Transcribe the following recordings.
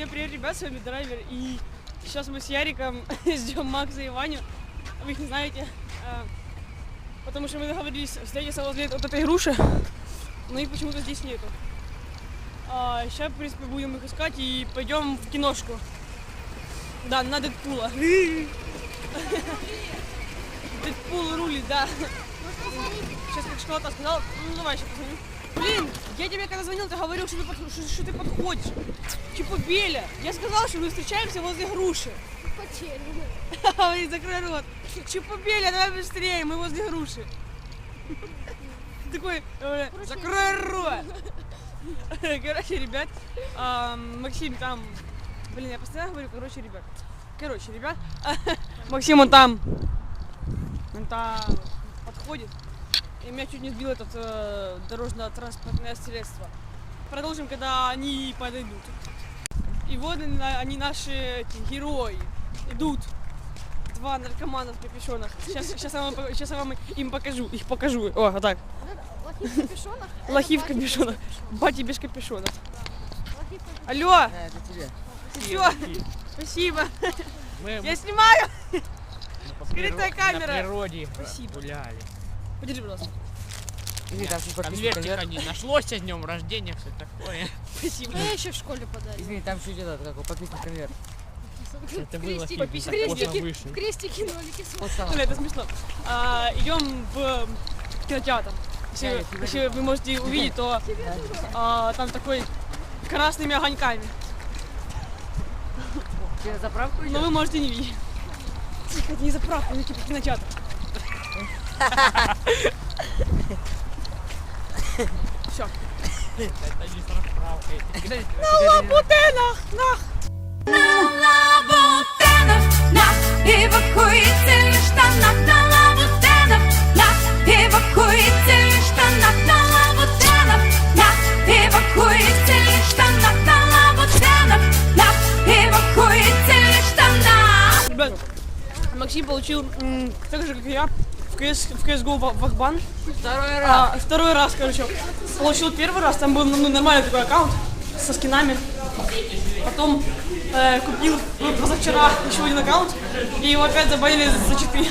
Всем привет, ребят, с вами Драйвер. И сейчас мы с Яриком ждем Макса и Ваню. Вы их не знаете. а, Потому что мы договорились встретиться возле вот этой груши. Но их почему-то здесь нету. А, сейчас, в принципе, будем их искать и пойдем в киношку. Да, на Дэдпула. Дэдпул рулит, да. Сейчас как школота сказал, ну давай сейчас позвоню. Блин, я тебе когда звонил, ты говорил, что ты, под- что, что ты подходишь. Типа Беля, я сказал, что мы встречаемся возле груши. Говорит, закрой рот. Чипа Беля, давай быстрее, мы возле груши. Такой, э, закрой рот. Короче, ребят, Максим там, блин, я постоянно говорю, короче, ребят. Короче, ребят, Максим, он там, он там подходит. И меня чуть не сбил этот э, дорожно-транспортное средство. Продолжим, когда они подойдут. И вот они, они наши эти, герои. Идут. Два наркомана в капюшонах. Сейчас, сейчас, я вам, сейчас я вам им покажу. Их покажу. О, вот так. Лохи в капюшонах. это Лохи в капюшонах. без капюшонов. Бати без капюшонов. Алло, Да, это тебе. все, спасибо. Мы Я снимаю. скрытая камера. На природе Спасибо. гуляли. Подержи, пожалуйста. Извини, там подписано Конвертика конверт. не нашлось с днем рождения, все такое. Спасибо. Я еще в школе подарил. Извини, там чуть этот, как его, подписан конверт. Это было Крестики, крестики. крестики, нолики. Бля, это смешно. А, идем в кинотеатр. Если, если вы можете увидеть, то а, там такой красными огоньками. Заправку Но идешь? вы можете не видеть. Тихо, это не заправка, ну типа кинотеатр. Все. Это не с расправкой. Лабутенах, нах! лабутенах, на эвакуительных штанах, на лабутенах, на эвакуительных штанах, на лабутенах, на эвакуительных штанах, на лабутенах, на эвакуительных штанах. Ребят, Максим получил м, так же, как и я, CS, в CSGO в Вахбан. Второй раз. А, второй раз, короче, получил первый раз, там был ну, нормальный такой аккаунт со скинами. Потом э, купил ну, позавчера еще один аккаунт, и его опять забанили за читы.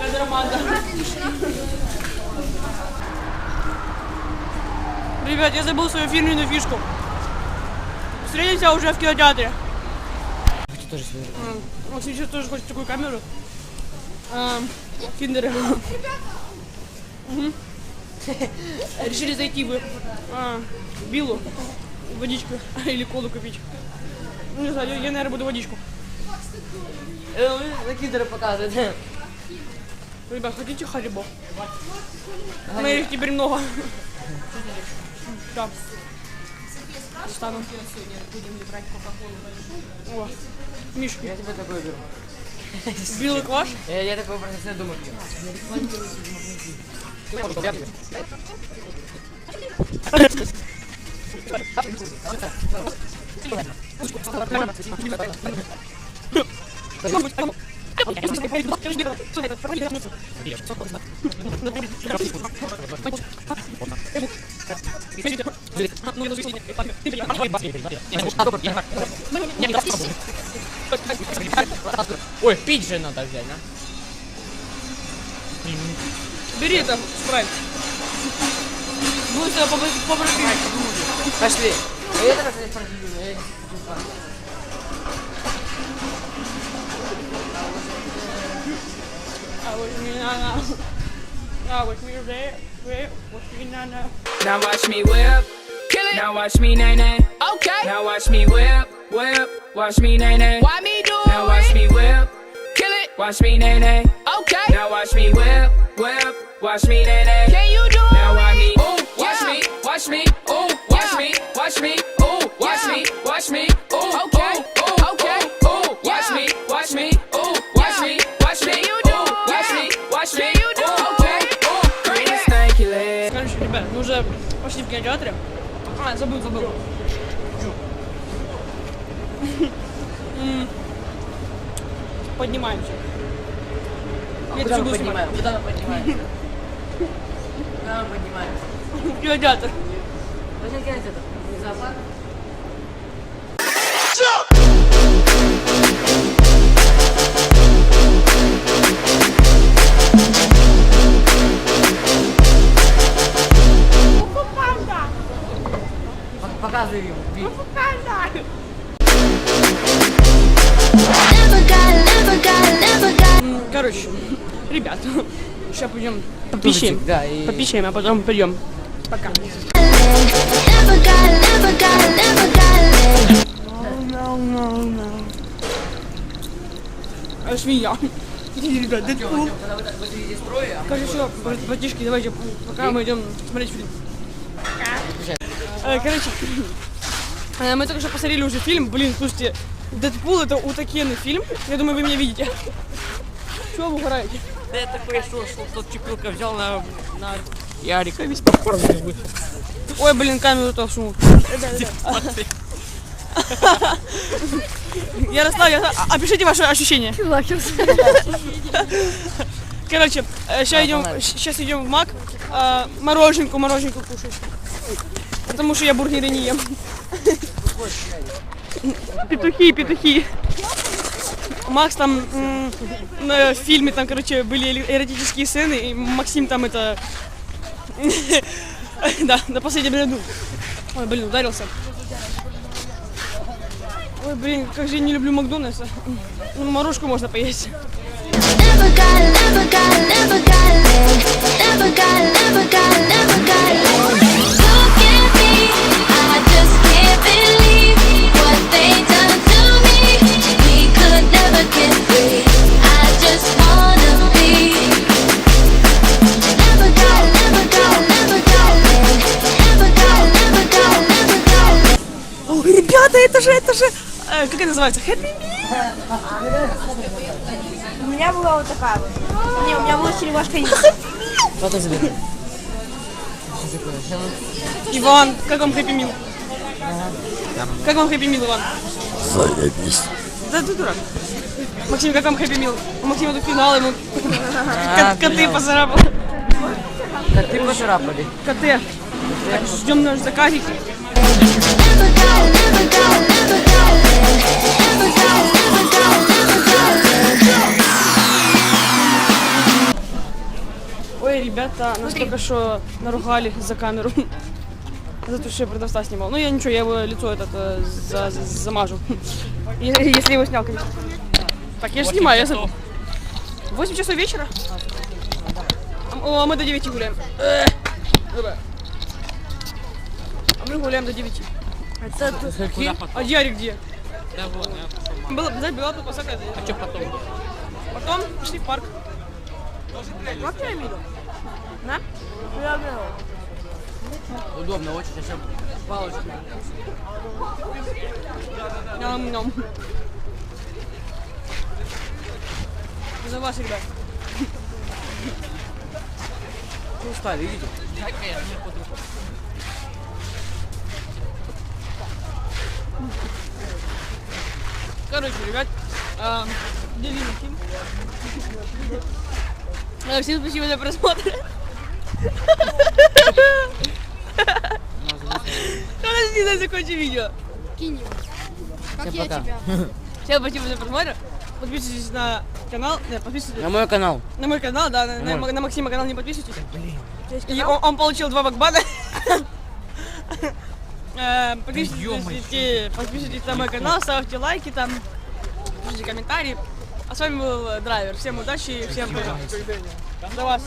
Кадроманда. Ребят, я забыл свою фирменную фишку. Встретимся уже в кинотеатре. Тоже себе. М, Максим сейчас тоже хочет такую камеру. Эм, Киндеры. Мгм. Решили зайти в а, Биллу. Водичку или колу купить. Ну, Не знаю, я, я, наверное, буду водичку. Э, На киндеры показывает. Ребят, хотите харибо? Меня их теперь много. Да. Достану. О, Мишки. Я тебе такой беру. Белый кваш. Я, я такой просто всегда думаю. Ой, пить же надо взять, а? Бери это, спрайт. Будем сюда побратимы. Пошли. Я продвину, я не Now watch me whip. Kill it. Now watch me nay nay. Okay. Now watch me whip, whip. Watch me nay nay. Why me do Now watch me whip. Kill it. Watch me nay nay. Okay. Now watch me whip, whip. Watch me nay nay. Can you do now it? Now watch me. Ooh, watch yeah. me. Watch me. Ooh, watch yeah. me. Watch me. Ooh, watch yeah. me. Watch me. Уже пошли в кинотеатре. А, забыл, забыл. Поднимаемся. А Я куда мы поднимаем? Куда мы поднимаем? Когда мы поднимаемся? Кинотеатр. Зачем кинотеатр? Зоопарк? Пок- Показывай ему. Ви. М, Короче, ребят, сейчас пойдем попищаем. Да, и- Попищаем, а потом пойдем. Пока. А свинья. Ребят, да строя, а Короче, братишки, давайте, пока мы идем смотреть фильм. Э, Короче, э, мы только что посмотрели уже фильм. Блин, слушайте, Дэдпул это утакенный фильм. Я думаю, вы меня видите. Чего вы угораете? Да я такой шел, что тот чепилка взял на, на Ярика весь попкорн. Ой, блин, камеру то всунул. Ярослав, Ярослав, опишите ваши ощущения. Короче, сейчас идем, сейчас идем в Мак, э, мороженку, мороженку кушать. Потому что я бургеры не ем. Петухи, петухи. Макс там на фильме там, короче, были эротические сцены, и Максим там это да, на последнем ряду. Ой, блин, ударился. Ой, блин, как же я не люблю Макдональдса. Ну, морожку можно поесть. Это же, э, как это называется? Happy Meal? У меня была вот такая вот. Не, у меня была черепашка Фото забери. Иван, как вам Happy Meal? Как вам Happy Meal, Иван? Да ты дурак. Максим, как вам Happy Meal? У Максима тут финал, ему А, кот- коты финал. поцарапал. Коты поцарапали. Коты. Так, ждем наш заказик. Ой, ребята, нас только что наругали за камеру. За то, что я продавца снимал. Ну, я ничего, я его лицо этот э, за- за- замажу. Е- Если его снял, конечно. Так, я же снимаю, я забыл. 8 часов вечера? А- О, а мы до 9 гуляем. Э, давай. Мы гуляем до 9. Куда потом? А Ярик где? Да вот, я. Была, знаешь, была тут посака. А что потом? Потом пошли в парк. Как я видел? На? Удобно очень, сейчас палочку. Ням-ням. За вас, ребят. Что устали, видите? Короче, ребят, делим фильм. А, Всем спасибо за просмотр. Подожди, дай закончим видео. Кинь его. Как я пока. тебя. Всем спасибо за просмотр. Подписывайтесь на канал. Нет, подписывайтесь На мой канал. на мой канал, да, на, на- на Максима канал не подписывайтесь. И он, он получил два бакбана. Э, Подписывайтесь, подписывайтесь на мой канал, ставьте лайки там, пишите комментарии. А с вами был э, Драйвер. Всем удачи и всем пока. До вас.